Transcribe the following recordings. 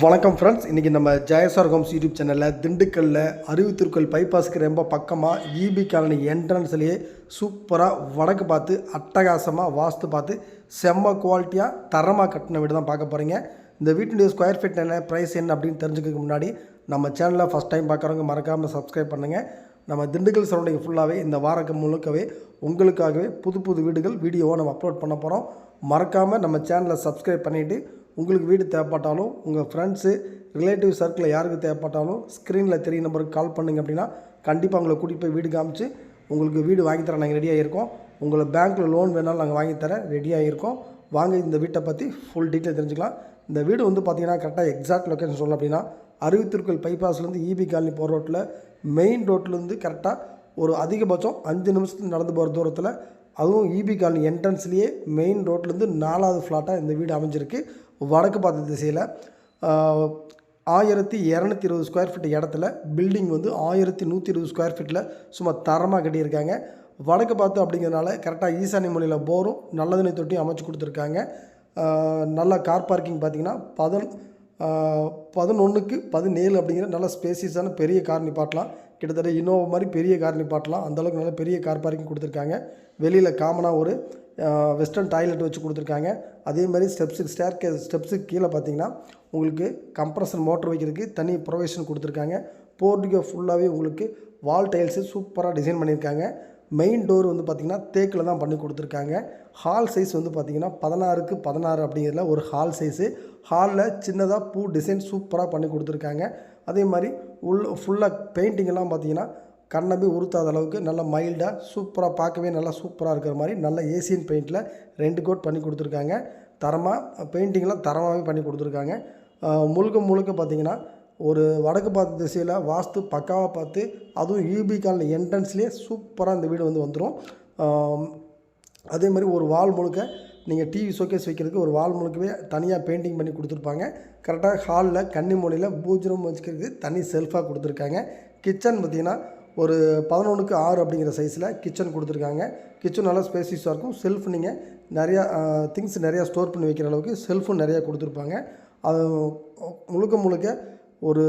வணக்கம் ஃப்ரெண்ட்ஸ் இன்றைக்கி நம்ம ஜெயசார் ஹோம்ஸ் யூடியூப் சேனலில் திண்டுக்கல்லில் அருவித்திருக்கல் பைபாஸுக்கு ரொம்ப பக்கமாக இபி காலனி என்ட்ரன்ஸ்லேயே சூப்பராக வடக்கு பார்த்து அட்டகாசமாக வாஸ்து பார்த்து செம்ம குவாலிட்டியாக தரமாக கட்டின வீடு தான் பார்க்க போகிறீங்க இந்த வீட்டினுடைய ஸ்கொயர் ஃபீட் என்ன ப்ரைஸ் என்ன அப்படின்னு தெரிஞ்சுக்கிறதுக்கு முன்னாடி நம்ம சேனலில் ஃபஸ்ட் டைம் பார்க்குறவங்க மறக்காமல் சப்ஸ்கிரைப் பண்ணுங்கள் நம்ம திண்டுக்கல் சரௌண்டிங் ஃபுல்லாகவே இந்த வாரக்கு முழுக்கவே உங்களுக்காகவே புது புது வீடுகள் வீடியோவை நம்ம அப்லோட் பண்ண போகிறோம் மறக்காமல் நம்ம சேனலை சப்ஸ்கிரைப் பண்ணிவிட்டு உங்களுக்கு வீடு தேவைப்பட்டாலும் உங்கள் ஃப்ரெண்ட்ஸு ரிலேட்டிவ் சர்க்கிளில் யாருக்கு தேவைப்பட்டாலும் ஸ்க்ரீனில் தெரிய நம்பருக்கு கால் பண்ணுங்க அப்படின்னா கண்டிப்பாக உங்களை கூட்டிகிட்டு போய் வீடு காமிச்சு உங்களுக்கு வீடு வாங்கி தர நாங்கள் ரெடியாக இருக்கோம். உங்களை பேங்க்கில் லோன் வேணாலும் நாங்கள் வாங்கி தர ரெடியாக இருக்கோம். வாங்க இந்த வீட்டை பற்றி ஃபுல் டீட்டெயில் தெரிஞ்சுக்கலாம். இந்த வீடு வந்து பார்த்தீங்கன்னா கரெக்டாக எக்ஸாக்ட் லொக்கேஷன் சொல்லணும் அப்படின்னா அருவித்திருக்கல் பைபாஸ்லேருந்து இபி காலனி போகிற ரோட்டில் மெயின் ரோட்லேருந்து கரெக்டாக ஒரு அதிகபட்சம் அஞ்சு நிமிஷத்துக்கு நடந்து போகிற தூரத்தில் அதுவும் இபி காலனி என்ட்ரன்ஸ்லேயே மெயின் ரோட்லேருந்து நாலாவது ஃப்ளாட்டாக இந்த வீடு அமைஞ்சிருக்கு. வடக்கு பார்த்த திசையில் ஆயிரத்தி இரநூத்தி இருபது ஸ்கொயர் ஃபீட் இடத்துல பில்டிங் வந்து ஆயிரத்தி நூற்றி இருபது ஸ்கொயர் ஃபீட்டில் சும்மா தரமாக கட்டியிருக்காங்க. வடக்கு பார்த்து அப்படிங்கிறதுனால கரெக்டாக ஈசானி மொழியில் போரும் நல்லதண்ணி தொட்டியும் அமைச்சு கொடுத்துருக்காங்க. நல்ல கார் பார்க்கிங் பார்த்தீங்கன்னா பதன் பதினொன்றுக்கு பதினேழு அப்படிங்கிற நல்ல ஸ்பேசியஸான பெரிய கார் நிப்பாட்டலாம். கிட்டத்தட்ட இனோவா மாதிரி பெரிய கார் நிப்பாட்டலாம். அந்தளவுக்கு நல்ல பெரிய கார் பார்க்கிங் கொடுத்துருக்காங்க. வெளியில் காமனாக ஒரு வெஸ்டர்ன் டாய்லெட் வச்சு கொடுத்துருக்காங்க. அதே மாதிரி ஸ்டெப்ஸுக்கு ஸ்டேர் கே ஸ்டெப்ஸுக்கு கீழே பார்த்தீங்கன்னா உங்களுக்கு கம்ப்ரஷன் மோட்டர் வைக்கிறதுக்கு தனி ப்ரொவேஷன் கொடுத்துருக்காங்க. போர்டிகோ ஃபுல்லாகவே உங்களுக்கு வால் டைல்ஸு சூப்பராக டிசைன் பண்ணியிருக்காங்க. மெயின் டோர் வந்து பார்த்திங்கன்னா தேக்கில் தான் பண்ணி கொடுத்துருக்காங்க. ஹால் சைஸ் வந்து பார்த்திங்கன்னா பதினாறுக்கு பதினாறு அப்படிங்கிறதுல ஒரு ஹால் சைஸு ஹாலில் சின்னதாக பூ டிசைன் சூப்பராக பண்ணி கொடுத்துருக்காங்க. அதே மாதிரி உள்ள ஃபுல்லாக பெயிண்டிங்கெல்லாம் பார்த்தீங்கன்னா கண்ணபி உறுத்தாத அளவுக்கு நல்ல மைல்டாக சூப்பராக பார்க்கவே நல்லா சூப்பராக இருக்கிற மாதிரி நல்ல ஏசியன் பெயிண்டில் ரெண்டு கோட் பண்ணி கொடுத்துருக்காங்க. தரமாக பெயிண்டிங்லாம் தரமாகவே பண்ணி கொடுத்துருக்காங்க. முழுக்க முழுக்க பார்த்தீங்கன்னா ஒரு வடக்கு பார்த்த திசையில் வாஸ்து பக்காவாக பார்த்து அதுவும் யூபி காலில் என்ட்ரன்ஸ்லேயே சூப்பராக இந்த வீடு வந்து வந்துடும் அதே மாதிரி ஒரு வால் முழுக்க நீங்கள் டிவி ஷோகேஸ் வைக்கிறதுக்கு ஒரு வால் முழுக்கவே தனியாக பெயிண்டிங் பண்ணி கொடுத்துருப்பாங்க. கரெக்டாக ஹாலில் கன்னி மூலையில் பூஜ்ரம் வச்சுக்கிறதுக்கு தனி செல்ஃபாக கொடுத்துருக்காங்க. கிச்சன் பார்த்திங்கன்னா ஒரு பதினொன்றுக்கு ஆறு அப்படிங்கிற சைஸில் கிச்சன் கொடுத்துருக்காங்க. கிச்சன் நல்லா ஸ்பேசியஸாக இருக்கும். செல்ஃப் நீங்கள் நிறையா திங்ஸ் நிறையா ஸ்டோர் பண்ணி வைக்கிற அளவுக்கு செல்ஃபும் நிறையா கொடுத்துருப்பாங்க. அது முழுக்க முழுக்க ஒரு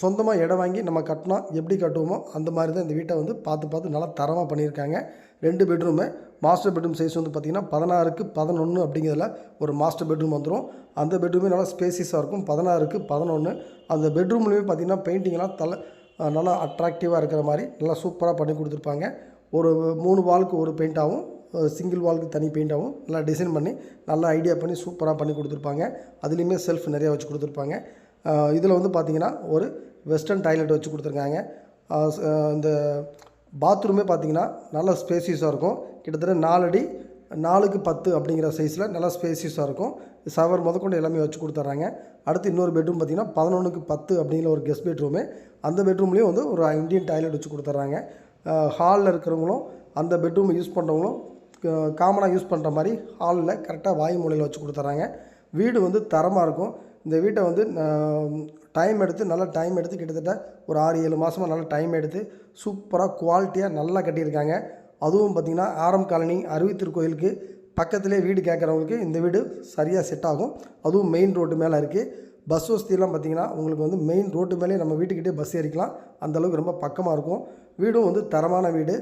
சொந்தமாக இடம் வாங்கி நம்ம கட்டினா எப்படி கட்டுவோமோ அந்த மாதிரி தான் இந்த வீட்டை வந்து பார்த்து பார்த்து நல்லா தரமாக பண்ணியிருக்காங்க. ரெண்டு பெட்ரூமு மாஸ்டர் பெட்ரூம் சைஸ் வந்து பார்த்திங்கன்னா பதினாறுக்கு பதினொன்று அப்படிங்கிறதுல ஒரு மாஸ்டர் பெட்ரூம் வந்துடும் அந்த பெட்ரூமே நல்லா ஸ்பேசியஸாக இருக்கும். பதினாறுக்கு பதினொன்று அந்த பெட்ரூம்லேயுமே பார்த்திங்கன்னா பெயிண்டிங்லாம் தலை நல்லா அட்ராக்டிவாக இருக்கிற மாதிரி நல்லா சூப்பராக பண்ணி கொடுத்துருப்பாங்க. ஒரு மூணு வாலுக்கு ஒரு பெயிண்டாகவும் சிங்கிள் வாலுக்கு தனி பெயிண்டாகவும் நல்லா டிசைன் பண்ணி நல்லா ஐடியா பண்ணி சூப்பராக பண்ணி கொடுத்துருப்பாங்க. அதுலேயுமே செல்ஃப் நிறையா வச்சு கொடுத்துருப்பாங்க. இதில் வந்து பார்த்திங்கன்னா ஒரு வெஸ்டர்ன் டாய்லெட் வச்சு கொடுத்துருக்காங்க. இந்த பாத்ரூமே பார்த்திங்கன்னா நல்லா ஸ்பேசியஸாக இருக்கும். கிட்டத்தட்ட நாலடி நாலுக்கு பத்து அப்படிங்கிற சைஸில் நல்லா ஸ்பேசியஸாக இருக்கும். சவர் முதற்கொண்டு எல்லாமே வச்சு கொடுத்துட்றாங்க. அடுத்து இன்னொரு பெட்ரூம் பார்த்திங்கன்னா பதினொன்றுக்கு பத்து அப்படிங்கிற ஒரு கெஸ்ட் பெட்ரூமு. அந்த பெட்ரூம்லேயும் வந்து ஒரு இந்தியன் டாய்லெட் வச்சு கொடுத்துட்றாங்க. ஹாலில் இருக்கிறவங்களும் அந்த பெட்ரூமை யூஸ் பண்ணுறவங்களும் காமனாக யூஸ் பண்ணுற மாதிரி ஹாலில் கரெக்டாக வாயு மூலையில் வச்சு கொடுத்துட்றாங்க. வீடு வந்து தரமாக இருக்கும். இந்த வீட்டை வந்து டைம் எடுத்து நல்லா டைம் எடுத்து கிட்டத்தட்ட ஒரு ஆறு ஏழு மாதமாக நல்லா டைம் எடுத்து சூப்பராக குவாலிட்டியாக நல்லா கட்டியிருக்காங்க. அதுவும் பார்த்திங்கன்னா ஆரம் காலனி அருவித்திருக்கோயிலுக்கு பக்கத்துலேயே வீடு கேட்குறவங்களுக்கு இந்த வீடு சரியாக செட் ஆகும். அதுவும் மெயின் ரோட்டு மேலே இருக்குது பஸ் வசதியெல்லாம் பார்த்திங்கன்னா உங்களுக்கு வந்து மெயின் ரோட்டு மேலே நம்ம வீட்டுக்கிட்டே பஸ் ஏறிக்கலாம். அந்தளவுக்கு ரொம்ப பக்கமாக இருக்கும். வீடும் வந்து தரமான வீடு.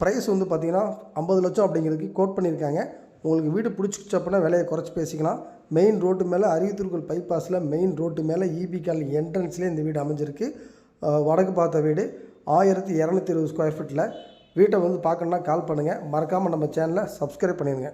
ப்ரைஸ் வந்து பார்த்திங்கன்னா ஐம்பது லட்சம் அப்படிங்கிறதுக்கு கோட் பண்ணியிருக்காங்க. உங்களுக்கு வீடு பிடிச்சிச்சு அப்படின்னா விலையை குறைச்சி பேசிக்கலாம். மெயின் ரோட்டு மேலே அரியத்தூர்கள் பைபாஸில் மெயின் ரோட்டு மேலே இபி காலனி என்ட்ரன்ஸ்லேயே இந்த வீடு அமைஞ்சிருக்கு. வடக்கு பார்த்த வீடு ஆயிரத்தி இரநூத்தி இருபது ஸ்கொயர் ஃபீட்டில் வீட்டை வந்து பார்க்கணுன்னா கால் பண்ணுங்கள் மறக்காமல் நம்ம சேனலை சப்ஸ்கிரைப் பண்ணிடுங்க.